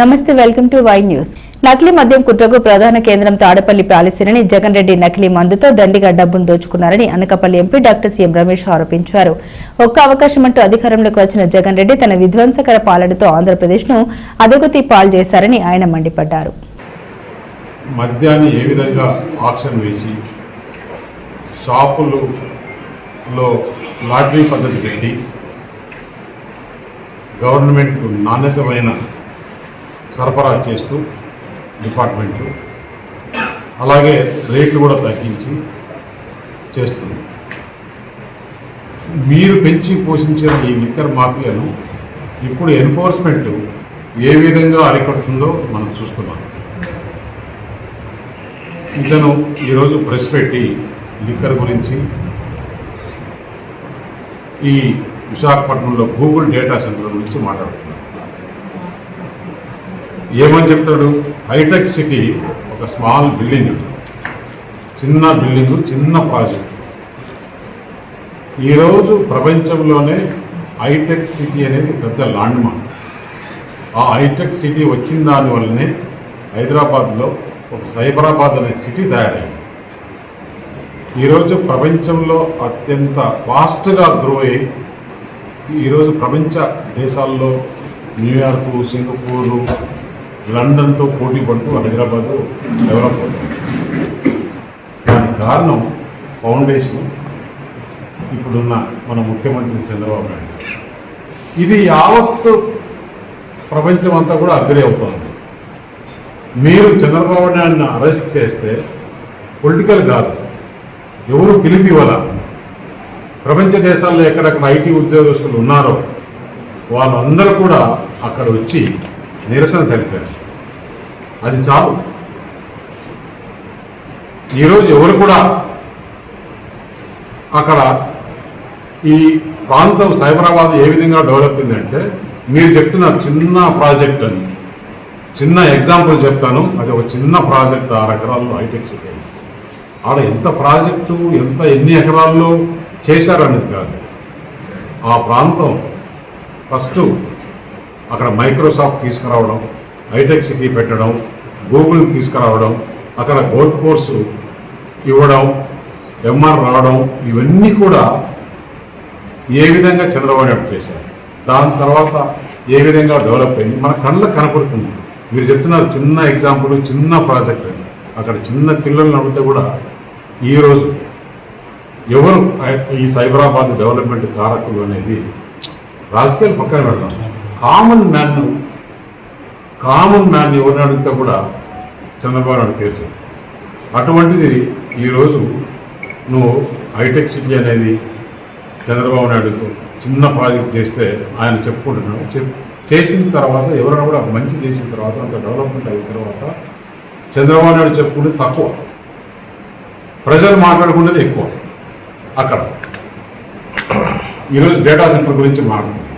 నమస్తే welcome to Y news. నకిలీ మద్యం కుట్రకు ప్రధాన కేంద్రం తాడపల్లి ప్యాలెసీనని జగన్ రెడ్డి నకిలీ మందుతో దండిగా డబ్బును దోచుకున్నారని Anakapalli MP doctor CM Ramesh ఆరోపించారు. ఒక్క అవకాశం అంటూ అధికారంలోకి వచ్చిన జగన్ రెడ్డి తన విధ్వంసకర పాలనతో ఆంధ్రప్రదేశ్ను అధోగతి పాలు చేశారని ఆయన మండిపడ్డారు. మద్యాన్ని ఏ విధంగా ఆక్షన్ వేసి షాపులలో లాటరీ పద్ధతి పెట్టి గవర్నమెంట్కు నాణ్యతమైన సరఫరా చేస్తూ డిపార్ట్మెంట్లు అలాగే రేట్లు కూడా తగ్గించి చేస్తుంది. మీరు పెంచి పోషించిన ఈ లిక్కర్ మాఫియాను ఇప్పుడు ఎన్ఫోర్స్మెంట్ ఏ విధంగా అరికడుతుందో మనం చూస్తున్నాం. ఇతను ఈరోజు ప్రెస్ పెట్టి లిక్కర్ గురించి ఈ విశాఖపట్నంలో గూగుల్ డేటా సెంటర్ గురించి మాట్లాడుతున్నాను ఏమని చెప్తాడు? హైటెక్ సిటీ ఒక స్మాల్ బిల్డింగ్. చిన్న బిల్డింగ్ చిన్న ప్రాజెక్ట్. ఈరోజు ప్రపంచంలోనే హైటెక్ సిటీ అనేది పెద్ద ల్యాండ్మార్క్. ఆ హైటెక్ సిటీ వచ్చిన దానివల్లనే హైదరాబాద్లో ఒక సైబరాబాద్ అనే సిటీ తయారైంది. ఈరోజు ప్రపంచంలో అత్యంత ఫాస్ట్గా గ్రో అయ్యి ఈరోజు ప్రపంచ దేశాల్లో న్యూయార్కు సింగపూరు లండన్తో పోటీ పడుతూ హైదరాబాద్ డెవలప్ అవుతుంది. దానికి కారణం ఫౌండేషన్ ఇప్పుడున్న మన ముఖ్యమంత్రి చంద్రబాబు నాయుడు ఇది యావత్తు ప్రపంచం అంతా కూడా అగ్రి అవుతుంది. మీరు చంద్రబాబు నాయుడిని అరెస్ట్ చేస్తే పొలిటికల్ కాదు ఎవరు పిలిపివ్వాల? ప్రపంచ దేశాల్లో ఎక్కడెక్కడ ఐటీ ఉద్యోగస్తులు ఉన్నారో వాళ్ళందరూ కూడా అక్కడ వచ్చి నిరసన తెలిపారు అది చాలు. ఈరోజు ఎవరు కూడా అక్కడ ఈ ప్రాంతం సైబరాబాద్ ఏ విధంగా డెవలప్ అయిందంటే మీరు చెప్తున్న చిన్న ప్రాజెక్ట్ అని. చిన్న ఎగ్జాంపుల్ చెప్తాను. అది ఒక చిన్న ప్రాజెక్ట్ ఆరు ఎకరాల్లో హైటెక్ సిటీ ఆడ ఎంత ప్రాజెక్టు ఎంత ఎన్ని ఎకరాల్లో చేశారనేది కాదు. ఆ ప్రాంతం ఫస్ట్ అక్కడ మైక్రోసాఫ్ట్ తీసుకురావడం హైటెక్ సిటీ పెట్టడం గూగుల్ తీసుకురావడం అక్కడ గోల్డ్ కోర్సు ఇవ్వడం ఎంఆర్ రావడం ఇవన్నీ కూడా ఏ విధంగా చంద్రబాబు నాయుడు చేశారు. దాని తర్వాత ఏ విధంగా డెవలప్ అయింది? మన కళ్ళకు కనపడుతుంది. మీరు చెప్తున్నారు చిన్న ఎగ్జాంపుల్ చిన్న ప్రాజెక్ట్ అక్కడ చిన్న పిల్లలు నడితే కూడా ఈరోజు ఎవరు ఈ సైబరాబాద్ డెవలప్మెంట్ కారకులు అనేది రాజకీయాలు పక్కన పెడతాం కామన్ మ్యాన్ కామన్ మ్యాన్ ఎవరిని అడిగితే కూడా చంద్రబాబు నాయుడు పేరు అటువంటిది ఈరోజు నువ్వు హైటెక్ సిటీ అనేది చంద్రబాబు నాయుడుకు చిన్న ప్రాజెక్ట్ చేస్తే ఆయన చెప్పుకుంటున్నాడు. చెప్ చేసిన తర్వాత ఎవరైనా కూడా మంచి చేసిన తర్వాత అంత డెవలప్మెంట్ అయిన తర్వాత చంద్రబాబు నాయుడు చెప్పుకుంటే తక్కువ. ప్రజలు మాట్లాడుకునేది ఎక్కువ. అక్కడ ఈరోజు డేటా సెంటర్ గురించి మాట్లాడుతుంది